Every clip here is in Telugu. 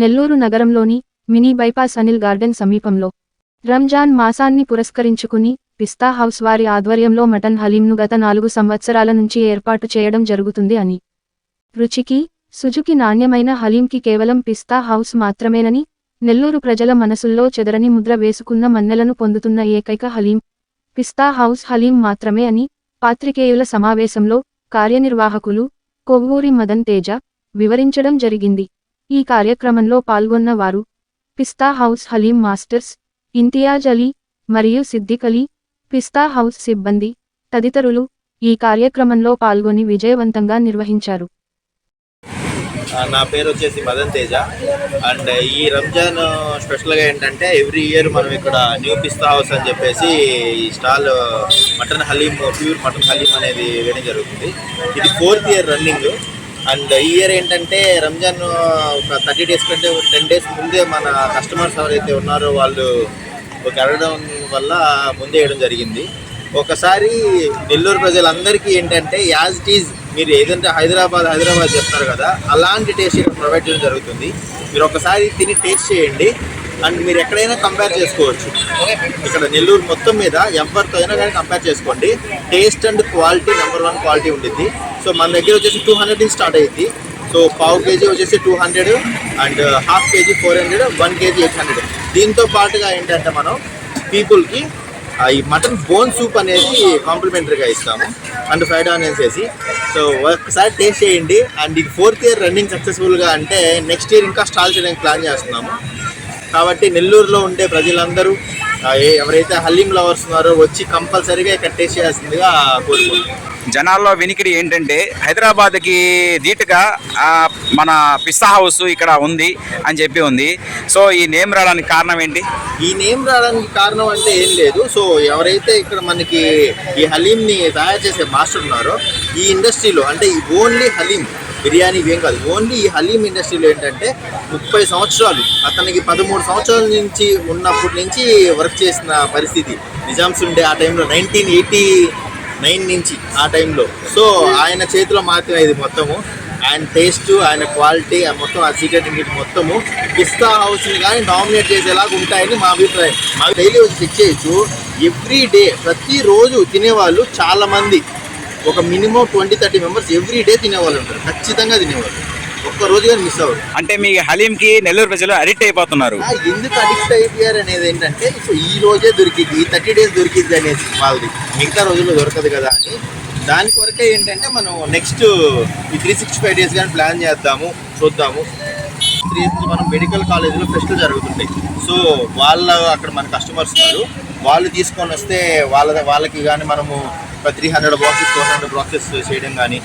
నెల్లూరు నగరంలోని మినీ బైపాస్ అనిల్ గార్డెన్ సమీపంలో. రంజాన్ మాసాన్ని పురస్కరించుకుని పిస్తా హౌస్ వారి ఆధ్వర్యంలో మటన్ హలీంను గత నాలుగు సంవత్సరాల నుంచి ఏర్పాటు చేయడం జరుగుతుంది అని. రుచికి సుజుకి నాణ్యమైన హలీంకి కేవలం పిస్తా హౌస్ మాత్రమేనని నెల్లూరు ప్రజల మనసుల్లో చెదరని ముద్ర వేసుకున్న మన్నెలను పొందుతున్న ఏకైక హలీం పిస్తా హౌస్ హలీం మాత్రమే అని పాత్రికేయుల సమావేశంలో కార్యనిర్వాహకులు కొవ్వూరి మదన్ తేజ వివరించడం జరిగింది. ఈ కార్యక్రమంలో పాల్గొన్న వారు పిస్తా హౌస్ హలీం మాస్టర్స్ ఇంతియాజ్ అలీ మరియు సిద్దిక్ అలీ పిస్తా హౌస్ సిబ్బంది తదితరులు ఈ కార్యక్రమంలో పాల్గొని విజయవంతంగా నిర్వహించారు. నా పేరు వచ్చేసి మదన్ తేజ. అండ్ ఈ రంజాన్ స్పెషల్గా ఏంటంటే ఎవ్రీ ఇయర్ మనం ఇక్కడ న్యూ పిస్తా హౌస్ అని చెప్పేసి ఈ stall mutton haleem pure mutton haleem అనేది వేయడం జరుగుతుంది. ఇది ఫోర్త్ ఇయర్ రన్నింగ్. అండ్ ఈ ఇయర్ ఏంటంటే రంజాన్ ఒక థర్టీ డేస్ కంటే టెన్ డేస్ ముందే మన కస్టమర్స్ ఎవరైతే ఉన్నారో వాళ్ళు ఒక అడగడం వల్ల ముందే వేయడం జరిగింది. ఒకసారి నెల్లూరు ప్రజలందరికీ ఏంటంటే యాజ్ ఇట్ ఈజ్ మీరు ఏదంటే హైదరాబాద్ హైదరాబాద్ చెప్తారు కదా అలాంటి టేస్ట్ ఇక్కడ ప్రొవైడ్ చేయడం జరుగుతుంది. మీరు ఒకసారి తిని టేస్ట్ చేయండి. అండ్ మీరు ఎక్కడైనా కంపేర్ చేసుకోవచ్చు. ఇక్కడ నెల్లూరు మొత్తం మీద ఎవరితో అయినా కానీ కంపేర్ చేసుకోండి. Taste and quality number one quality ఉండిద్ది. సో మన దగ్గర వచ్చేసి టూ హండ్రెడ్ నుంచి స్టార్ట్ అయ్యింది. సో పావు కేజీ వచ్చేసి two hundred and half KG four hundred one KG eight hundred దీంతో పాటుగా ఏంటంటే మనం పీపుల్కి ఈ మటన్ బోన్ సూప్ అనేది కాంప్లిమెంటరీగా ఇస్తాము. అండ్ ఫ్రైడ్ ఆనియన్స్ వేసి. సో ఒకసారి టేస్ట్ చేయండి. అండ్ ఇది ఫోర్త్ ఇయర్ రన్నింగ్ సక్సెస్ఫుల్గా అంటే నెక్స్ట్ ఇయర్ ఇంకా స్టాల్ చేయడానికి ప్లాన్ చేస్తున్నాము. కాబట్టి నెల్లూరులో ఉండే ప్రజలందరూ ఎవరైతే హలీం లవర్స్ ఉన్నారో వచ్చి కంపల్సరీగా ఇక్కడ టేస్ట్ చేయాల్సిందిగా కోరుకుంటున్నాం. జనాల్లో వినికిడి ఏంటంటే హైదరాబాద్కి ధీటుగా మన పిస్తా హౌస్ ఇక్కడ ఉంది అని చెప్పి ఉంది. సో ఈ నేమ్ రావడానికి కారణం ఏంటి? ఈ నేమ్ రావడానికి కారణం అంటే ఏం లేదు. సో ఎవరైతే ఇక్కడ మనకి ఈ హలీంని తయారు చేసే మాస్టర్ ఉన్నారో ఈ ఇండస్ట్రీలో అంటే ఈ ఓన్లీ హలీం బిర్యానీ ఏం కాదు ఓన్లీ ఈ హలీం ఇండస్ట్రీలో ఏంటంటే ముప్పై సంవత్సరాలు అతనికి పదమూడు సంవత్సరాల నుంచి ఉన్నప్పటి నుంచి వర్క్ చేసిన పరిస్థితి. నిజామ్స్ ఉండే ఆ టైంలో నైన్టీన్ ఎయిటీ నైన్ నుంచి ఆ టైంలో. సో ఆయన చేతిలో మాత్రమే ఇది మొత్తము. ఆయన టేస్ట్ ఆయన క్వాలిటీ ఆ మొత్తం ఆ సీక్రెట్ ఇంగ్రీడియంట్ మొత్తము పిస్తా హౌస్ని కానీ నామినేట్ చేసేలాగా ఉంటాయని మా అభిప్రాయం. మాకు డైలీ వచ్చి చెక్ చేయొచ్చు. ఎవ్రీ డే ప్రతిరోజు తినేవాళ్ళు చాలామంది. ఒక minimum twenty thirty members every day తినేవాళ్ళు ఉంటారు. ఖచ్చితంగా తినేవాళ్ళు. ఒక్క రోజు కానీ మిస్ అవ్వరు. అంటే మీ హలీంకి నెల్లూరు ప్రజలు అడిక్ట్ అయిపోతున్నారు. ఆ, ఎందుకు అడిక్ట్ అయిపోయారు అనేది ఏంటంటే సో ఈ రోజే దొరికింది ఈ థర్టీ డేస్ దొరికింది అనేది వాళ్ళది. మిగతా రోజుల్లో దొరకదు కదా అని. దాని కొరకే ఏంటంటే మనం నెక్స్ట్ ఈ త్రీ సిక్స్టీ ఫైవ్ డేస్ కానీ ప్లాన్ చేద్దాము చూద్దాము. త్రీ మనం మెడికల్ కాలేజీలో ఫెస్టులు జరుగుతుంటాయి. సో వాళ్ళ అక్కడ మన కస్టమర్స్ ఉన్నారు. వాళ్ళు తీసుకొని వస్తే వాళ్ళ వాళ్ళకి కానీ మనము ఒక three hundred boxes four hundred boxes చేయడం కానీ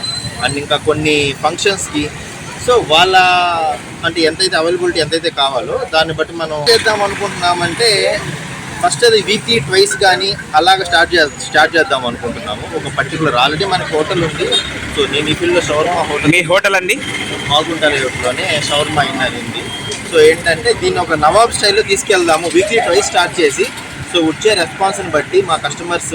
అండ్ ఇంకా కొన్ని ఫంక్షన్స్కి సో వాళ్ళ అంటే ఎంతైతే అవైలబిలిటీ ఎంతైతే కావాలో దాన్ని బట్టి మనం చేద్దాం అనుకుంటున్నామంటే ఫస్ట్ అది వీక్లీ ట్వైస్ కానీ అలాగ స్టార్ట్ చే స్టార్ట్ చేద్దాం అనుకుంటున్నాము. ఒక పర్టికులర్ ఆల్రెడీ మనకి హోటల్ ఉంది. సో నేను ఈ ఫీల్డ్లో షవర్మా హోటల్ మీ హోటల్ అండి? మాగుంట లేఅవుట్లోనే షవర్మా అని ఉంది. సో ఏంటంటే దీన్ని ఒక నవాబ్ స్టైల్లో తీసుకెళ్దాము. వీక్లీ ట్వైస్ స్టార్ట్ చేసి సో వచ్చే రెస్పాన్స్ని బట్టి మా కస్టమర్స్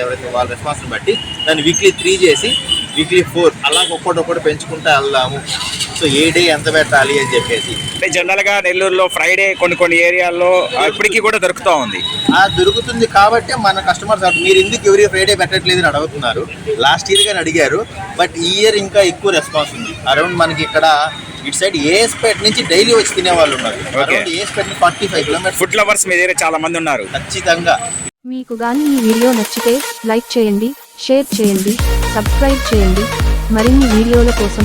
ఎవరైతే వాళ్ళ రెస్పాన్స్ని బట్టి దాన్ని వీక్లీ త్రీ చేసి వీక్లీ ఫోర్ అలాగ ఒక్కటొక్కటి పెంచుకుంటూ వెళ్దాము. సో ఏ డే ఎంత పెట్టాలి అని చెప్పేసి. అంటే జనరల్గా నెల్లూరులో ఫ్రైడే కొన్ని కొన్ని ఏరియాల్లో ఇప్పటికీ కూడా దొరుకుతూ ఉంది. ఆ దొరుకుతుంది కాబట్టి మన కస్టమర్స్ మీరు ఎందుకు ఎవరి ఫ్రైడే పెట్టట్లేదు అని అడుగుతున్నారు. లాస్ట్ ఇయర్ కానీ అడిగారు బట్ ఈ ఇయర్ ఇంకా ఎక్కువ రెస్పాన్స్ ఉంది. అరౌండ్ మనకి ఇక్కడ ఇటు సైడ్ ఏఎస్పేట్ నుంచి డైలీ వచ్చి తినే వాళ్ళు ఉన్నారు. అరౌండ్ ఏఎస్పేట్ నుంచి forty five kilometres. Food lovers మీ దగ్గర చాలా మంది ఉన్నారు. ఖచ్చితంగా. మీకు గాని ఈ వీడియో నచ్చితే లైక్ చేయండి షేర్ చేయండి సబ్స్క్రైబ్ చేయండి. మరిన్ని వీడియోల కోసం